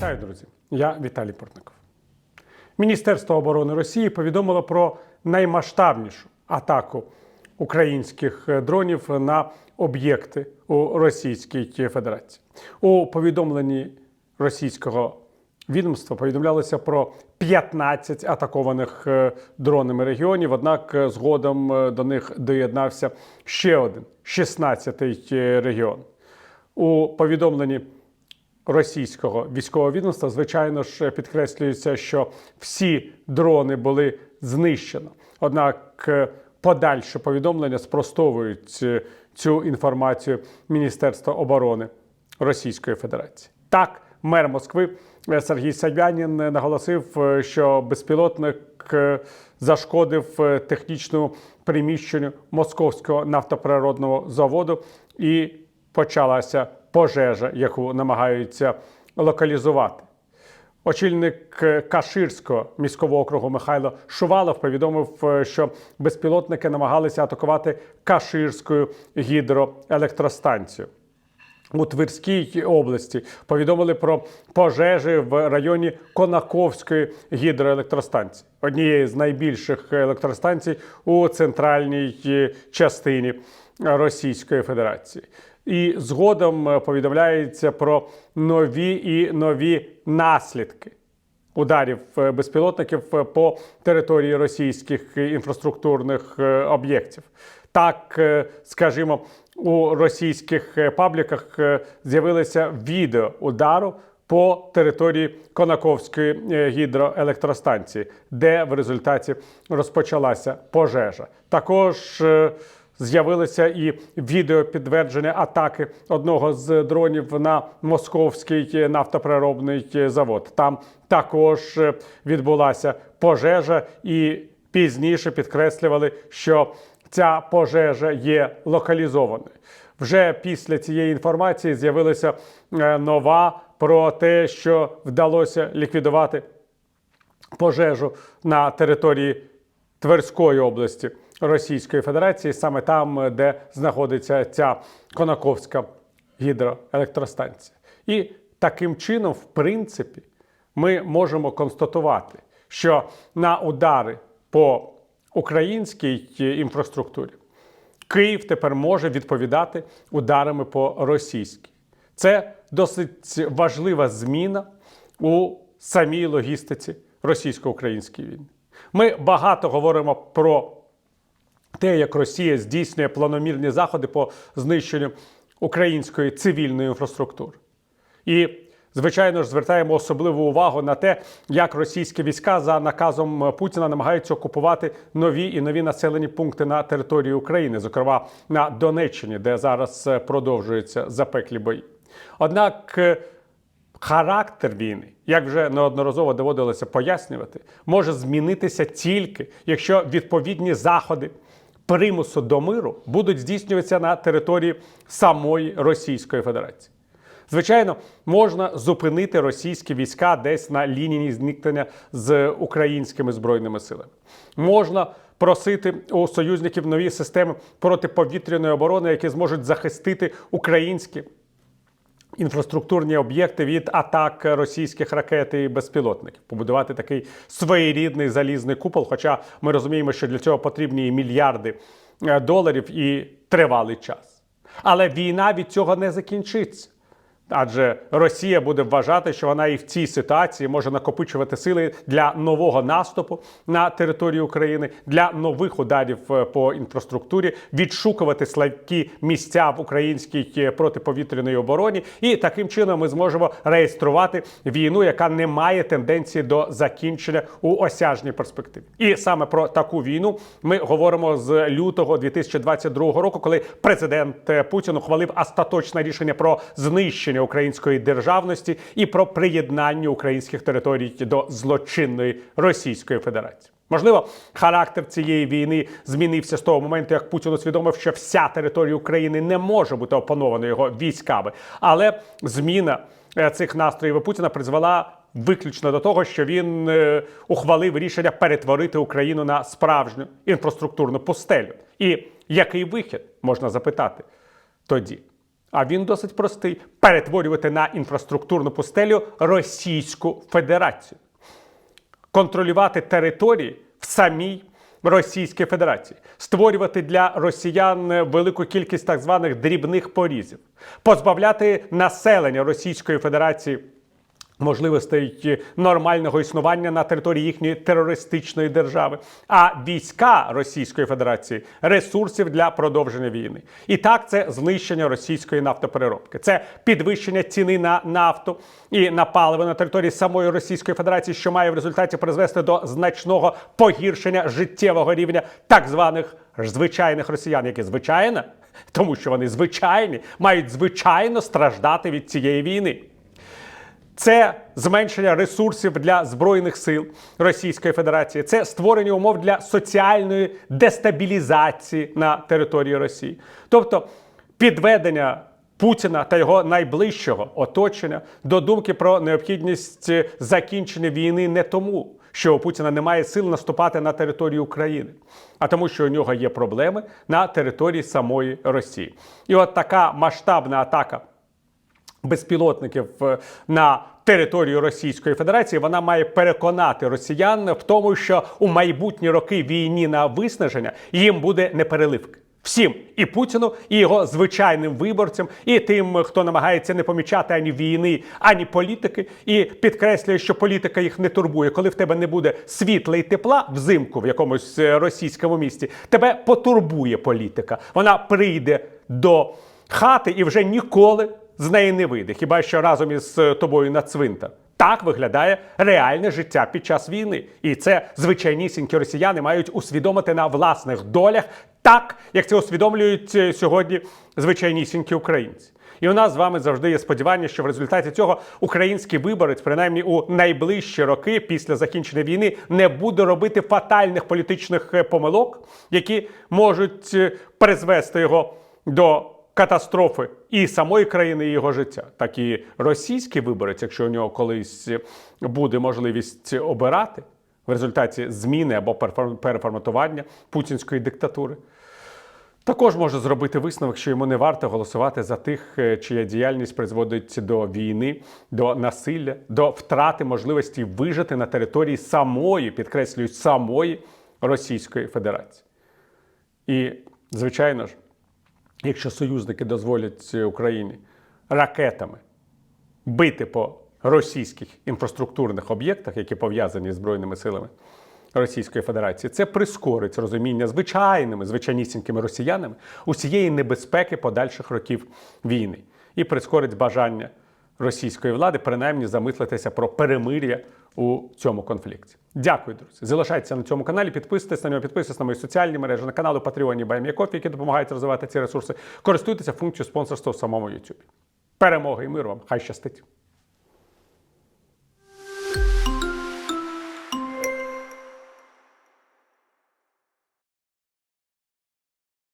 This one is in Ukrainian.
Вітаю, друзі! Я Віталій Портников. Міністерство оборони Росії повідомило про наймасштабнішу атаку українських е, дронів на об'єкти у Російській Федерації. У повідомленні російського відомства повідомлялося про 15 атакованих е, дронами регіонів. Однак е, згодом до них доєднався ще один 16-й е, регіон. У повідомленні російського військового відомства, звичайно ж, підкреслюється, що всі дрони були знищено. Однак е, подальше повідомлення спростовують е, цю інформацію Міністерства оборони Російської Федерації. Так, мер Москви е, Сергій Савянін наголосив, що безпілотник зашкодив технічному приміщенню московського нафтопереробного заводу і почалася пожежа, яку намагаються локалізувати. Очільник е, Каширського міського округу Михайло Шувалов повідомив, е, що безпілотники намагалися атакувати Каширську гідроелектростанцію. У Тверській області повідомили про пожежі в районі Конаковської гідроелектростанції, однієї з найбільших електростанцій у центральній е, частині Російської Федерації. І згодом е, повідомляється про нові і нові наслідки ударів е, безпілотників е, по території російських інфраструктурних об'єктів. Так, скажімо, у російських пабліках з'явилося відео удару по території Конаковської гідроелектростанції, де в результаті розпочалася пожежа. Також З'явилося і відео підтвердження атаки одного з дронів на московський нафтопереробний завод. Там також відбулася пожежа, і пізніше підкреслювали, що ця пожежа є локалізованою. Вже після цієї інформації з'явилася е, нова про те, що вдалося ліквідувати пожежу на території Тверської області Російської Федерації, саме там, де знаходиться ця Конаковська гідроелектростанція. І таким чином, в принципі, ми можемо констатувати, що на удари по українській інфраструктурі Київ тепер може відповідати ударами по російській. Це досить важлива зміна у самій логістиці російсько-української війни. Ми багато говоримо про те, як Росія здійснює планомірні заходи по знищенню української цивільної інфраструктури. І, звичайно ж, звертаємо особливу увагу на те, як російські війська за наказом Путіна намагаються окупувати нові і нові населені пункти на території України, зокрема на Донеччині, де зараз е, продовжуються запеклі бої. Однак е, характер війни, як вже неодноразово доводилося пояснювати, може змінитися тільки, якщо відповідні заходи примусу до миру будуть здійснюватися на території самої Російської Федерації. Звичайно, можна зупинити російські війська десь на лінії зникнення з українськими збройними силами. Можна просити у союзників нові системи протиповітряної оборони, які зможуть захистити українські інфраструктурні об'єкти від атак російських ракет і безпілотників, побудувати такий своєрідний залізний купол. Хоча ми розуміємо, що для цього потрібні і мільярди е, доларів і тривалий час. Але війна від цього не закінчиться. Адже Росія буде вважати, що вона і в цій ситуації може накопичувати сили для нового наступу на територію України, для нових ударів е, по інфраструктурі, відшукувати слабкі місця в українській е, протиповітряній обороні, і таким чином ми зможемо реєструвати війну, яка не має тенденції до закінчення у осяжній перспективі. І саме про таку війну ми говоримо з лютого 2022 року, коли президент е, Путін ухвалив остаточне рішення про знищення української державності і про приєднання українських територій до злочинної Російської Федерації. Можливо, характер цієї війни змінився з того моменту, як Путін усвідомив, що вся територія України не може бути опанована його військами. Але зміна е, цих настроїв Путіна призвела виключно до того, що він е, ухвалив рішення перетворити Україну на справжню інфраструктурну пустелю. І який вихід можна запитати тоді? А він досить простий: перетворювати на інфраструктурну пустелю Російську Федерацію, контролювати території в самій Російській Федерації, створювати для росіян велику кількість так званих дрібних порізів, позбавляти населення Російської Федерації можливостей нормального існування на території їхньої терористичної держави, а війська Російської Федерації ресурсів для продовження війни. І так, це знищення російської нафтопереробки, це підвищення ціни на нафту і на паливо на території самої Російської Федерації, що має в результаті призвести до значного погіршення життєвого рівня так званих звичайних росіян, які звичайно, тому що вони звичайні, мають звичайно страждати від цієї війни. Це зменшення ресурсів для збройних сил Російської Федерації, це створення умов для соціальної дестабілізації на території Росії, тобто підведення Путіна та його найближчого оточення до думки про необхідність закінчення війни не тому, що у Путіна немає сил наступати на територію України, а тому, що у нього є проблеми на території самої Росії. І от така масштабна атака безпілотників е, на територію Російської Федерації, вона має переконати росіян в тому, що у майбутні роки війні на виснаження їм буде непереливки. Всім і Путіну, і його звичайним виборцям, і тим, хто намагається не помічати ані війни, ані політики, і підкреслює, що політика їх не турбує. Коли в тебе не буде світла і тепла взимку в якомусь е, російському місті, тебе потурбує політика. Вона прийде до хати і вже ніколи з неї не вийде, хіба що разом із е, тобою на цвинтар. Так виглядає реальне життя під час війни, і це звичайнісінькі росіяни мають усвідомити на власних долях, так як це усвідомлюють е, сьогодні звичайнісінькі українці. І у нас з вами завжди є сподівання, що в результаті цього український виборець, принаймні у найближчі роки після закінчення війни, не буде робити фатальних політичних е, помилок, які можуть призвести його до катастрофи і самої країни, і його життя, так і російський виборець, якщо у нього колись буде можливість обирати в результаті зміни або переформатування путінської диктатури. Також може зробити висновок, що йому не варто голосувати за тих, е, чия діяльність призводить до війни, до насилля, до втрати можливості вижити на території самої, підкреслюю, самої Російської Федерації. І, звичайно ж, якщо союзники дозволять Україні ракетами бити по російських інфраструктурних об'єктах, які пов'язані з Збройними силами Російської Федерації, це прискорить розуміння звичайними, звичайнісінькими росіянами усієї небезпеки подальших років війни. І прискорить бажання російської влади принаймні замислитися про перемир'я у цьому конфлікті. Дякую, друзі. Залишайтеся на цьому каналі, підписуйтесь на нього, підписуйтесь на мої соціальні мережі, на канали Patreon і BuyMeACoffee, які допомагають розвивати ці ресурси. Користуйтеся функцією спонсорства в самому YouTube. Перемоги і миру вам! Хай щастить!